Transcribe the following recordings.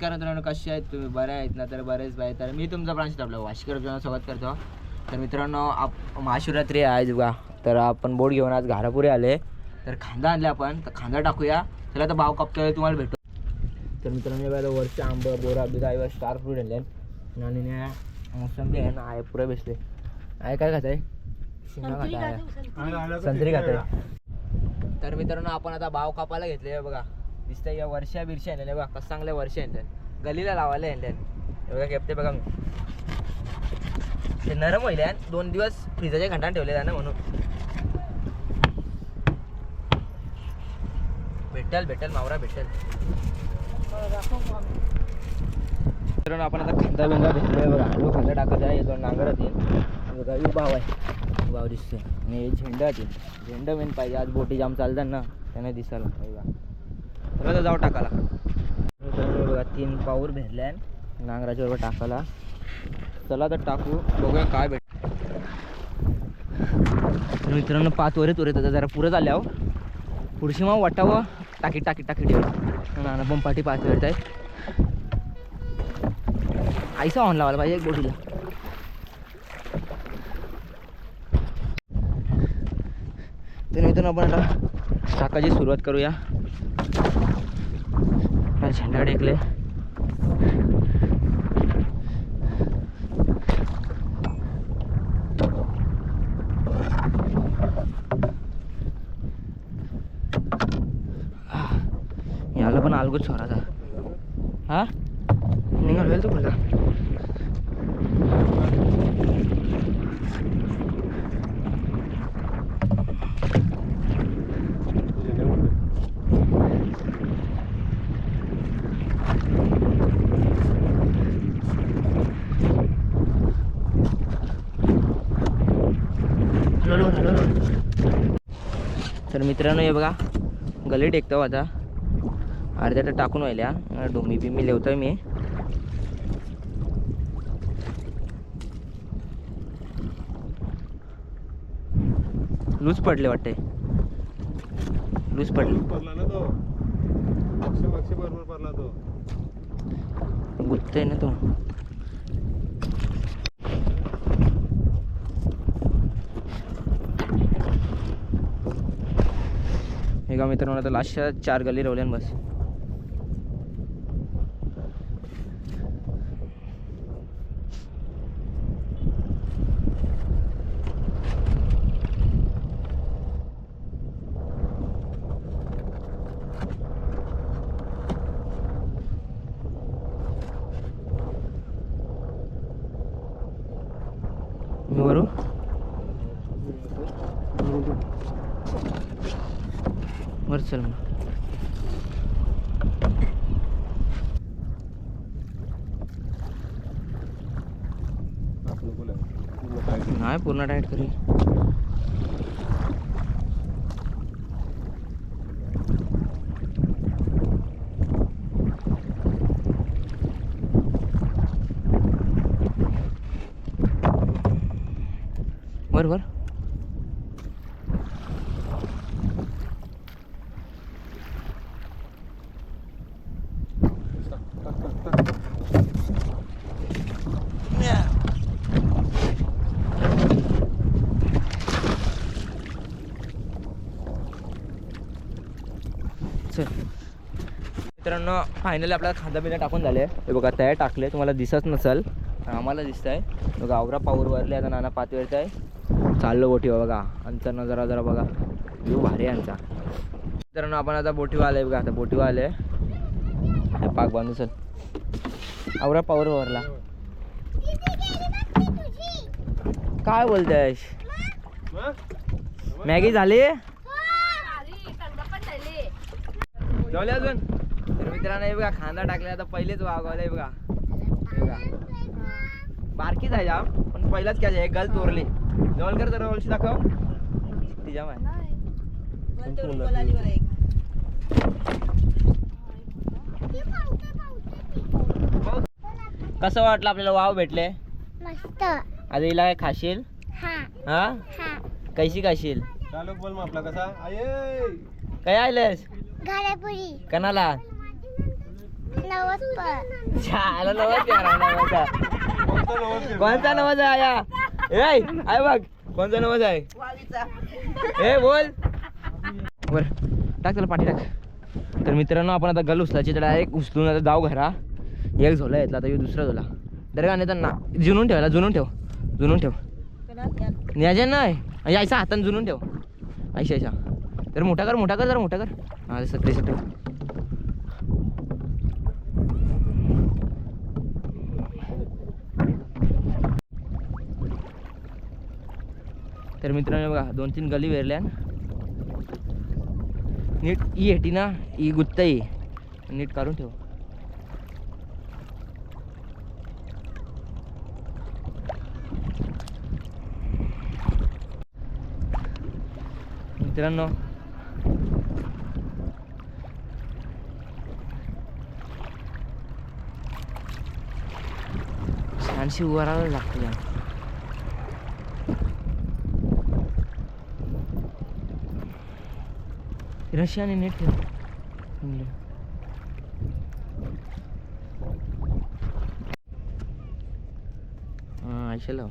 नमस्कार मित्रांनो कसे आहेत तुम्ही? बरे आहेत ना? तर बरेच बाय तर मी तुमचा प्रांशित आपलं वाशिकर स्वागत करतो. तर मित्रांनो आप महाशिवरात्री आहे आज बघा. तर आपण बोट घेऊन आज घारापुरी आले. तर खांदा आणले आपण. तर खांदा टाकूया. चला तर भाव कापतोय तुम्हाला भेटू. तर मित्रांनो बघा वरचे आंब बोरा बिरा इवा स्टार फ्रूट आणले. आणि ना मोसंबी आहे ना आहे पुरे बेसले. आहे काय खात आहे शिंगा खात आहे संत्री खात आहे तर मित्रांनो आपण आता भाव कापायला घेतले बघा. दिसतंय या वर्षा बिरशा आणल्या बघा कसं चांगल्या वर्षा आणल्या गलीला लावायला आहे हे बघा केपते बघा मी. ते नरम होईल दोन दिवस फ्रीजाच्या घंटा ठेवले ना म्हणून. भेटल भेटल मावरा भेटल. मित्रांनो आपण आता खांदा बिंदा भेटलोय बघा. जो खांदा टाकायचा आहे दोन नांगर येतील बघा यू भाव आहे. भाव दिसतोय. आणि हे झेंडा येतील झेंडा मेन पाहिजे. आज बोटी जाम चालतात ना त्याने दिसायला. पाहिजे तर जाऊ टाकाला बघा तीन पाऊर भेटल्या नांगराच्या बरोबर टाकाला चला तर टाकू बघूया काय भेट मित्रांनो पाच वरे तुरे जरा पुरं झाल्यावर पुढची मग वाटावं टाकी टाकी टाकी ठेव नाना पण पाठी पाच वेळ आहे आईसा ऑन लावायला पाहिजे एक बोटीला तर मित्रांनो आपण आता टाकाची सुरुवात करूया. आता झेंडा टेकले याला पण अलगोच छोराचा हा निघाल होईल तो पुढचा तर मित्रांनो हे बघा गली टेकतो आता. अर्ध्या तर टाकून व्हायल्या डोमी बिमी लिवतोय मी. लूज पडले वाटते लूज पडले. गुत्तय ना तो. हे का मित्रांनो आता लास्टच्या चार गल्ली रवल्यान बस. मी वर चल मग. नाही पूर्ण टाईट करी. वर वर चल मित्रांनो फायनली आपल्याला खांदा बिंदा टाकून झाले. हे बघा तयार टाकले. तुम्हाला दिसत नसल आम्हाला दिसत आहे बघा आवरा पाऊर वरले आता नाना वेळचा आहे. चाललो बोटीवर बघा. आमचा नजरा जरा बघा. व्ह्यू भारी आहे आमचा. मित्रांनो आपण आता बोटीवर आले बघा. आता बोटीवर आले हे पाक बांधू चल. आवरा पाऊर वरला काय बोलतेस? मॅगी झाली? अजून? मित्रांनो हे बघा खांदा टाकला आता पहिलेच वागवलंय बघा. हे बघा. बारकीच आहे जाम पण पहिलाच काय आहे गल चोरली जवळकर जरा वळशी दाखव. तिच्या माय कसं वाटलं आपल्याला वाव भेटले? मस्त. आता हिला काय खाशील? हा. हा? हा. कैशी खाशील? चालू बोल मग आपला कसा? आये! काय आलेस घालापुरी कणाला? नवस झालं नवस करा नवस कोणता नवस आहे आया? ए आहे बघ कोणता नवस आहे? ए बोल. बर टाक त्याला पाठी टाक. तर मित्रांनो आपण आता गल उचलायची त्याला एक उचलून आता जाऊ घरा. एक झोला येतला आता दुसरा झोला. तर का नाही जुनून ठेवायला जुनून ठेव. जुनून ठेव. न्यायच्या नाही. यायचा हातानं जुनून ठेव. ऐशा ऐशा तर मोठा कर मोठा कर जरा मोठा कर. हा तसं तसं तर मित्रांनो बघा दोन तीन गली वेरल्या नीट ई हेटी ना ई गुत्ता ई. नीट काढून ठेव. मित्रांनो छानशी उभारायला लागते रशियाने नीट ठेव म्हणलं. हा आयशा लाव.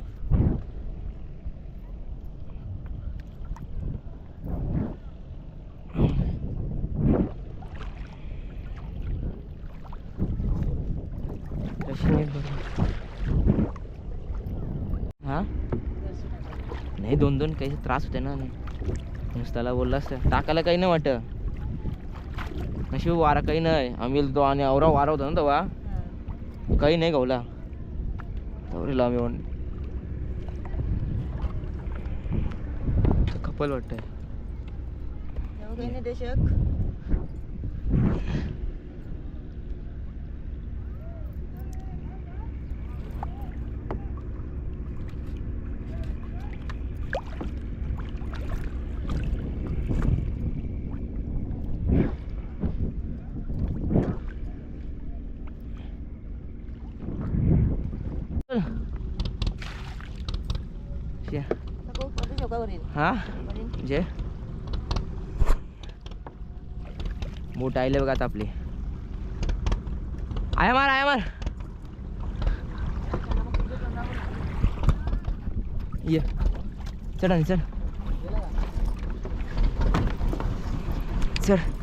हा नाही दोन दोन काही त्रास होते ना नुसताला बोलला असतं टाकायला काही नाही वाटत. नशीब वारा काही नाही. आम्ही तो आणि औरा वारा होता ना तेव्हा. काही नाही गवला. तवरीला आम्ही खपल कपल वाटतंय. हा जे बोट आले बघा आता आपली आया मार आया मार ये चढ चढ चढ